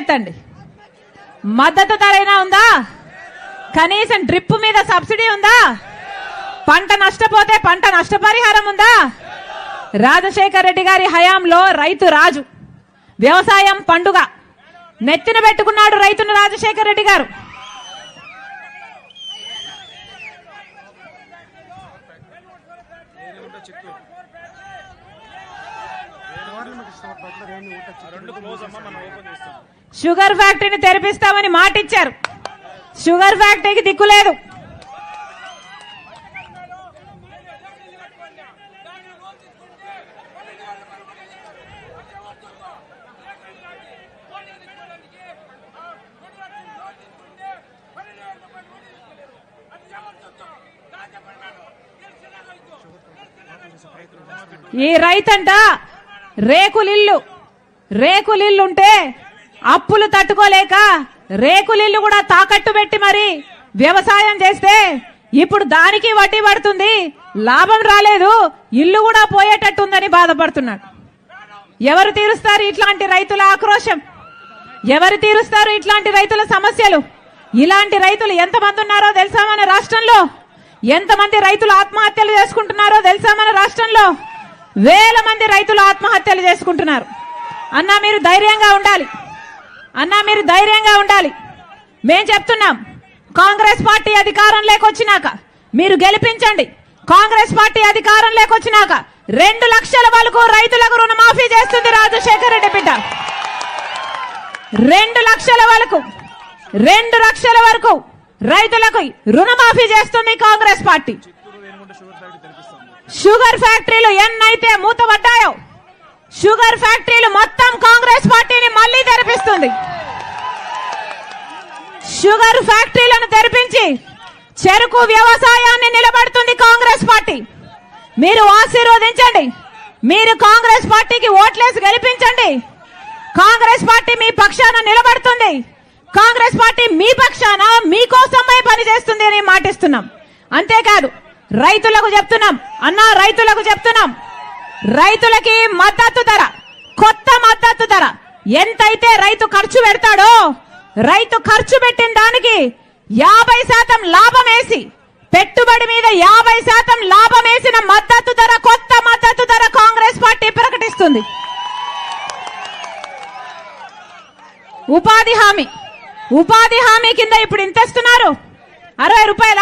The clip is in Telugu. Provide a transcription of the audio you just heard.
ఎత్తండి. మద్దతు ధరైనా ఉందా? కనీసం డ్రిప్ మీద సబ్సిడీ ఉందా? పంట నష్టపోతే పంట నష్టపరిహారం ఉందా? రాజశేఖర్ రెడ్డి గారి హయాంలో రైతు రాజు. వ్యవసాయం పండుగ. నెత్తిన పెట్టుకున్నాడు రైతును రాజశేఖర్ రెడ్డి గారు. షుగర్ ఫ్యాక్టరీని తెరిపిస్తామని మాటిచ్చారు. షుగర్ ఫ్యాక్టరీకి దిక్కులేదు ఈ రైతంట రేకులిల్లు. రేకులిల్లుంటే అప్పులు తట్టుకోలేక రేకులిల్లు కూడా తాకట్టు పెట్టి మరి వ్యవసాయం చేస్తే ఇప్పుడు దానికి వడ్డీ పడుతుంది. లాభం రాలేదు. ఇల్లు కూడా పోయేటట్టుందని బాధపడుతున్నాడు. ఎవరు తీరుస్తారు ఇట్లాంటి రైతుల ఆక్రోశం? ఎవరు తీరుస్తారు ఇట్లాంటి రైతుల సమస్యలు? ఇలాంటి రైతులు ఎంతమంది ఉన్నారో తెలుసా మన రాష్ట్రంలో? ఎంతమంది రైతులు ఆత్మహత్యలు చేసుకుంటున్నారో తెలుసా మన రాష్ట్రంలో? వేల మంది రైతులు ఆత్మహత్యలు చేసుకుంటున్నారు. అన్నా మీరు ధైర్యంగా ఉండాలి. అన్నా మీరు ధైర్యంగా ఉండాలి. మేం చెప్తున్నాం కాంగ్రెస్ పార్టీ అధికారం లేకొచ్చినాక మీరు గెలిపించండి. కాంగ్రెస్ పార్టీ అధికారం లేకొచ్చినాక రెండు లక్షల వరకు రైతులకు రుణమాఫీ చేస్తుంది రాజశేఖర రెడ్డి బిడ్డ. రెండు లక్షల వరకు రెండు లక్షల వరకు రైతులకు రుణమాఫీ చేస్తుంది కాంగ్రెస్ పార్టీ. షుగర్ ఫ్యాక్టరీలు ఎన్నైతే మూతపడ్డాయో షుగర్ ఫ్యాక్టరీలు మొత్తం కాంగ్రెస్ పార్టీని మళ్ళీ తెరిపిస్తుంది. షుగర్ ఫ్యాక్టరీలను తెరిపించి చెరుకు వ్యవసాయాన్ని నిలబడుతుంది కాంగ్రెస్ పార్టీ. మీరు ఆశీర్వదించండి. మీరు కాంగ్రెస్ పార్టీకి ఓట్లేసి గెలిపించండి. కాంగ్రెస్ పార్టీ మీ పక్షాన నిలబడుతుంది. కాంగ్రెస్ పార్టీ మీ పక్షాన మీకోసమై పనిచేస్తుంది అని మాటిస్తున్నాం. అంతేకాదు రైతులకు చెప్తున్నాం. అన్నా రైతులకు చెప్తున్నాం. రైతులకి మద్దతు ధర కొత్త మద్దతు ధర. ఎంతైతే రైతు ఖర్చు పెడతాడో రైతు ఖర్చు పెట్టిన దానికి యాభై శాతం లాభం వేసి పెట్టుబడి మీద యాభై శాతం లాభం వేసిన మద్దతు ధర కొత్త మద్దతు ధర కాంగ్రెస్ పార్టీ ప్రకటిస్తుంది. ఉపాధి హామీ. ఉపాధి హామీ కింద ఇప్పుడు ఇంత ఇస్తున్నారు అరవై రూపాయల